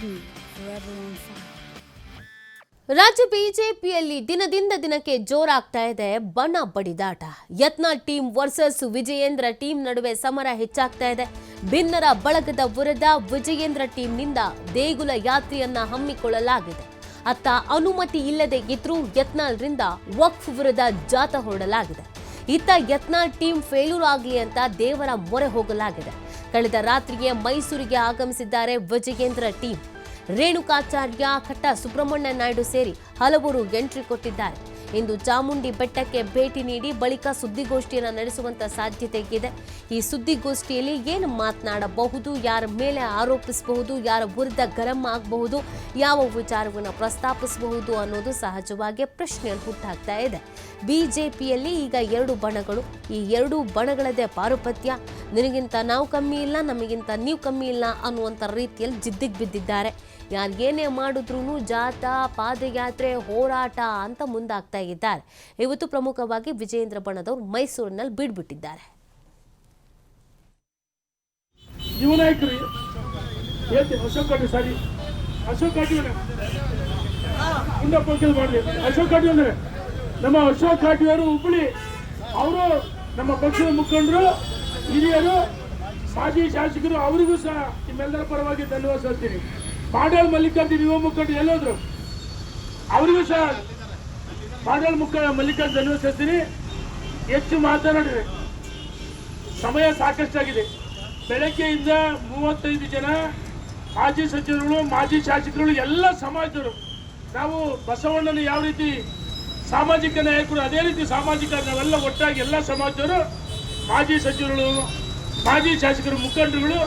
fire. ರಾಜ್ಯ ಬಿಜೆಪಿಯಲ್ಲಿ ದಿನದಿಂದ ದಿನಕ್ಕೆ ಜೋರಾಗ್ತಾ ಇದೆ ಬಣ ಬಡಿದಾಟ. Yatnal team versus Vijayendra team ನಡುವೆ ಸಮರ ಹೆಚ್ಚಾಗ್ತಾ ಇದೆ. ಭಿನ್ನರ ಬಳಗದ ವಿರುದ್ಧ ವಿಜಯೇಂದ್ರ ಟೀಮ್ನಿಂದ ದೇಗುಲ ಯಾತ್ರೆಯನ್ನ ಹಮ್ಮಿಕೊಳ್ಳಲಾಗಿದೆ. ಅತ್ತ ಅನುಮತಿ ಇಲ್ಲದೆ ಇದ್ರೂ ಯತ್ನಾಳ್ರಿಂದ ವಕ್ಫ್ ವಿರುದ್ಧ ಜಾತ ಹೊರಡಲಾಗಿದೆ. ಇತ್ತ ಯತ್ನಾಳ್ ಟೀಮ್ ಫೇಲ್ಯೂರ್ ಆಗಲಿ ಅಂತ ದೇವರ ಮೊರೆ ಹೋಗಲಾಗಿದೆ. ಕಳೆದ ರಾತ್ರಿಯೇ ಮೈಸೂರಿಗೆ ಆಗಮಿಸಿದ್ದಾರೆ ವಿಜಯೇಂದ್ರ ಟೀಮ್. ರೇಣುಕಾಚಾರ್ಯ ಕಟ್ಟ ಸುಬ್ರಹ್ಮಣ್ಯ ನಾಯ್ಡು ಸೇರಿ ಹಲವರು ಎಂಟ್ರಿ ಕೊಟ್ಟಿದ್ದಾರೆ. ಇಂದು ಚಾಮುಂಡಿ ಬೆಟ್ಟಕ್ಕೆ ಭೇಟಿ ನೀಡಿ ಬಳಿಕ ಸುದ್ದಿಗೋಷ್ಠಿಯನ್ನು ನಡೆಸುವಂತ ಸಾಧ್ಯತೆ ಇದೆ ಈ ಸುದ್ದಿಗೋಷ್ಠಿಯಲ್ಲಿ ಏನು ಮಾತನಾಡಬಹುದು, ಯಾರ ಮೇಲೆ ಆರೋಪಿಸಬಹುದು, ಯಾರ ವಿರುದ್ಧ ಗರಂ ಆಗಬಹುದು, ಯಾವ ವಿಚಾರವನ್ನು ಪ್ರಸ್ತಾಪಿಸಬಹುದು ಅನ್ನೋದು ಸಹಜವಾಗಿ ಪ್ರಶ್ನೆಯನ್ನು ಹುಟ್ಟಾಗ್ತಾ ಇದೆ. ಬಿಜೆಪಿಯಲ್ಲಿ ಈಗ ಎರಡು ಬಣಗಳು. ಈ ಎರಡು ಬಣಗಳದೇ ಪಾರುಪತ್ಯ. ನಿನಗಿಂತ ನಾವು ಕಮ್ಮಿ ಇಲ್ಲ, ನಮಗಿಂತ ನೀವು ಕಮ್ಮಿ ಇಲ್ಲ ಅನ್ನುವಂಥ ರೀತಿಯಲ್ಲಿ ಜಿದ್ದಿಗೆ ಬಿದ್ದಿದ್ದಾರೆ. ಯಾರು ಏನೇ ಮಾಡಿದ್ರು ಜಾತ ಪಾದಯಾತ್ರೆ, ಹೋರಾಟ ಅಂತ ಮುಂದಾಗ್ತಾ ಇದ್ದಾರೆ ಇವತ್ತು ಪ್ರಮುಖವಾಗಿ ವಿಜಯೇಂದ್ರ ಬಣ್ಣದವರು ಮೈಸೂರಿನಲ್ಲಿ ಬೀಡ್ಬಿಟ್ಟಿದ್ದಾರೆ. ಅಶೋಕ್ ಅಂದ್ರೆ ನಮ್ಮ ಅಶೋಕ್ ಕಾಟಿಯವರು ಹುಬ್ಬಳ್ಳಿ, ಅವರು ನಮ್ಮ ಪಕ್ಷದ ಮುಖಂಡರು, ಹಿರಿಯರು, ಮಾಜಿ ಶಾಸಕರು, ಅವರಿಗೂ ಸಹ ನಿಮ್ಮೆಲ್ಲರ ಪರವಾಗಿ ಧನ್ಯವಾದ ಹೇಳ್ತೀನಿ ಮಾಡಾಳ್ ಮಲ್ಲಿಕಾರ್ಜುನ್ ಯುವ ಮುಖಂಡರು ಎಲ್ಲೋದ್ರು, ಅವರಿಗೂ ಸಹ ಮಾಡಾಳ್ ಮುಖ ಮಲ್ಲಿಕಾರ್ಜುನ್ ಹೇಳ್ತೀನಿ ಹೆಚ್ಚು ಮಾತನಾಡಿದೆ. ಸಮಯ ಸಾಕಷ್ಟಾಗಿದೆ. ಬೆಳಗ್ಗೆಯಿಂದ ಮೂವತ್ತೈದು ಜನ ಮಾಜಿ ಸಚಿವರುಗಳು, ಮಾಜಿ ಶಾಸಕರುಗಳು, ಎಲ್ಲ ಸಮಾಜದವರು. ನಾವು ಬಸವಣ್ಣನ ಯಾವ ರೀತಿ ಸಾಮಾಜಿಕ ನಾಯಕರು, ಅದೇ ರೀತಿ ಸಾಮಾಜಿಕ ನಾವೆಲ್ಲ ಒಟ್ಟಾಗಿ ಎಲ್ಲ ಸಮಾಜದವರು, ಮಾಜಿ ಸಚಿವರುಗಳು, ಮಾಜಿ ಶಾಸಕರು, ಮುಖಂಡರುಗಳು,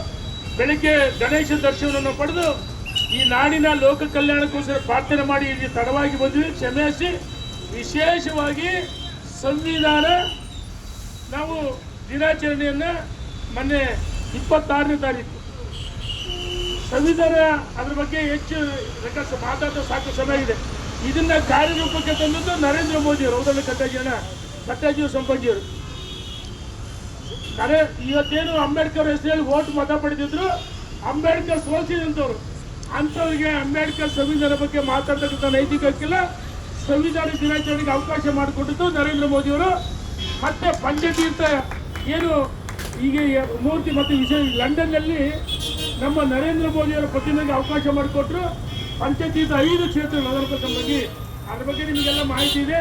ಬೆಳಗ್ಗೆ ಗಣೇಶ ದರ್ಶನವನ್ನು ಪಡೆದು ಈ ನಾಡಿನ ಲೋಕ ಕಲ್ಯಾಣಕ್ಕೋಸ್ಕರ ಪ್ರಾರ್ಥನೆ ಮಾಡಿ ಇಲ್ಲಿ ತಡವಾಗಿ ಬಂದ್ವಿ. ಕ್ಷಮಿಸಿ ವಿಶೇಷವಾಗಿ ಸಂವಿಧಾನ ನಾವು ದಿನಾಚರಣೆಯನ್ನು ಮೊನ್ನೆ ಇಪ್ಪತ್ತಾರನೇ ತಾರೀಕು. ಸಂವಿಧಾನ ಅದ್ರ ಬಗ್ಗೆ ಹೆಚ್ಚು ಮಾತಾಡೋ ಸಾಕು ಇದೆ. ಇದನ್ನ ಕಾರ್ಯರೂಪಕ್ಕೆ ತಂದದ್ದು ನರೇಂದ್ರ ಮೋದಿ ಹೌದಲ್ಲ ಕಟ್ಟಾಜಿಯನ್ನ ಕಟ್ಟಾಜಿಯವರು ಸಂಪಾಜಿಯವರು ನರೇ ಇವತ್ತೇನು ಅಂಬೇಡ್ಕರ್ ಹೆಸರಲ್ಲಿ ಓಟ್ ಮತ ಪಡೆದಿದ್ರು, ಅಂಬೇಡ್ಕರ್ ಸೋಲಿಸಿದಂಥವ್ರು ಅಂಥವ್ರಿಗೆ ಅಂಬೇಡ್ಕರ್ ಸಂವಿಧಾನ ಬಗ್ಗೆ ಮಾತಾಡ್ತಕ್ಕಂಥ ನೈತಿಕ ಹಕ್ಕಿಲ್ಲ. ಸಂವಿಧಾನ ದಿನಾಚರಣೆಗೆ ಅವಕಾಶ ಮಾಡಿಕೊಟ್ಟಿದ್ದು ನರೇಂದ್ರ ಮೋದಿಯವರು. ಮತ್ತೆ ಪಂಚತೀರ್ಥ ಏನು ಈಗ ಮೂರ್ತಿ ಮತ್ತು ವಿಶೇಷ ಲಂಡನ್ನಲ್ಲಿ ನಮ್ಮ ನರೇಂದ್ರ ಮೋದಿಯವರ ಪ್ರತಿಮೆಗೆ ಅವಕಾಶ ಮಾಡಿಕೊಟ್ರು. ಪಂಚತೀರ್ಥ ಐದು ಕ್ಷೇತ್ರಗಳು ಅದರ ಬಗ್ಗೆ ಅದ್ರ ಬಗ್ಗೆ ನಿಮಗೆಲ್ಲ ಮಾಹಿತಿ ಇದೆ.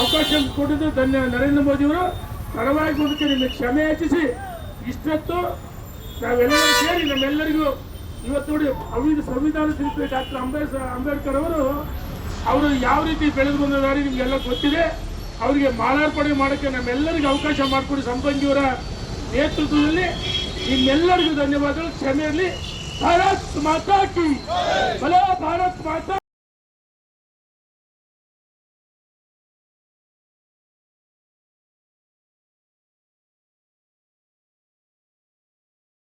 ಅವಕಾಶ ಕೊಟ್ಟಿದ್ದು ಧನ್ಯ ನರೇಂದ್ರ ಮೋದಿಯವರು. ಪರವಾಗಿ ನಿಮಗೆ ಕ್ಷಮೆ ಹೆಚ್ಚಿಸಿ ಇಷ್ಟೊತ್ತು ನಾವೆಲ್ಲರೂ ಸೇರಿ ನಮ್ಮೆಲ್ಲರಿಗೂ ಇವತ್ತು ನೋಡಿ ಅವಿದ ಸಂವಿಧಾನ ಶಿಲ್ಪಿ ಡಾಕ್ಟರ್ ಅಂಬೇಡ್ಕರ್ ಅವರು ಅವರು ಯಾವ ರೀತಿ ಬೆಳೆದು ಬಂದಿದ್ದಾರೆ ನಿಮಗೆಲ್ಲ ಗೊತ್ತಿದೆ? ಅವರಿಗೆ ಮಾಲಾರ್ಪಣೆ ಮಾಡೋಕ್ಕೆ ನಮ್ಮೆಲ್ಲರಿಗೂ ಅವಕಾಶ ಮಾಡಿಕೊಡಿ ಸಂಪಂಗಿಯವರ ನೇತೃತ್ವದಲ್ಲಿ ನಿಮ್ಮೆಲ್ಲರಿಗೂ ಧನ್ಯವಾದಗಳು. ಕ್ಷಮೆಯಲ್ಲಿ ಭಾರತ್ ಮಾತಾ ಕಿ ಭಾರತ್ ಮಾತಾ